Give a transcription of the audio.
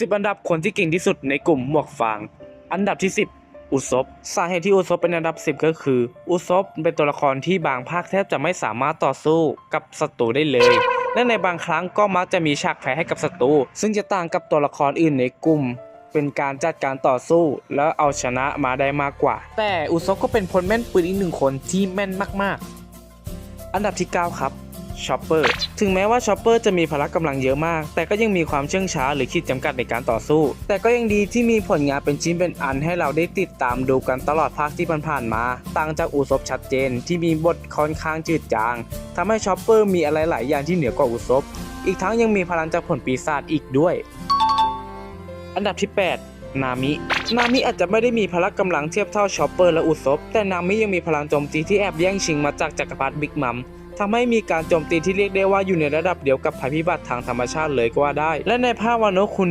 10 อันดับคนที่เก่งที่สุดในกลุ่มหมวกฟาง อันดับที่ 10 อุซบสาเหตุที่อุซบเป็นอันดับ 10 ก็คือ อุซบเป็นตัวละครที่บางภาคแทบจะไม่สามารถต่อสู้กับศัตรูได้เลย และในบางครั้งก็มักจะมีฉากแพ้ให้กับศัตรู ซึ่งจะต่างกับตัวละครอื่นในกลุ่มเป็นการจัดการต่อสู้แล้วเอาชนะมาได้มากกว่า แต่อุซบก็เป็นพลแม่นปืนอีกหนึ่งคนที่แม่นมาก ๆ อันดับที่ 9 ครับ ชอปเปอร์ถึงแม้ว่าชอปเปอร์จะมีพละกำลังเยอะมาก แต่ก็ยังมีความเชื่องช้าหรือขีดจำกัดในการต่อสู้ แต่ก็ยังดีที่มีผลงานเป็นชิ้นเป็นอันให้เราได้ติดตามดูกันตลอดภาคที่ผ่านๆมาต่างจากอุซบชัดเจน ที่มีบทค่อนข้างจืดจางทำให้ชอปเปอร์มีอะไรหลายอย่างที่เหนือกว่าอุซบอีกทั้งยังมีพลังจากผลปีศาจอีกด้วย อันดับที่ 8นามิ นามิอาจจะไม่ได้มีพละกำลังเทียบเท่าชอปเปอร์และอุซบแต่นามิยังมีพลังโจมตีที่แอบแย่งชิงมาจากจักรพรรดิบิ๊กมัม ทำให้มีการโจมตีที่เรียกได้ว่าอยู่ในระดับเดียวกับภัยพิบัติทางธรรมชาติเลยก็ว่าได้ และในภาควานุคุณ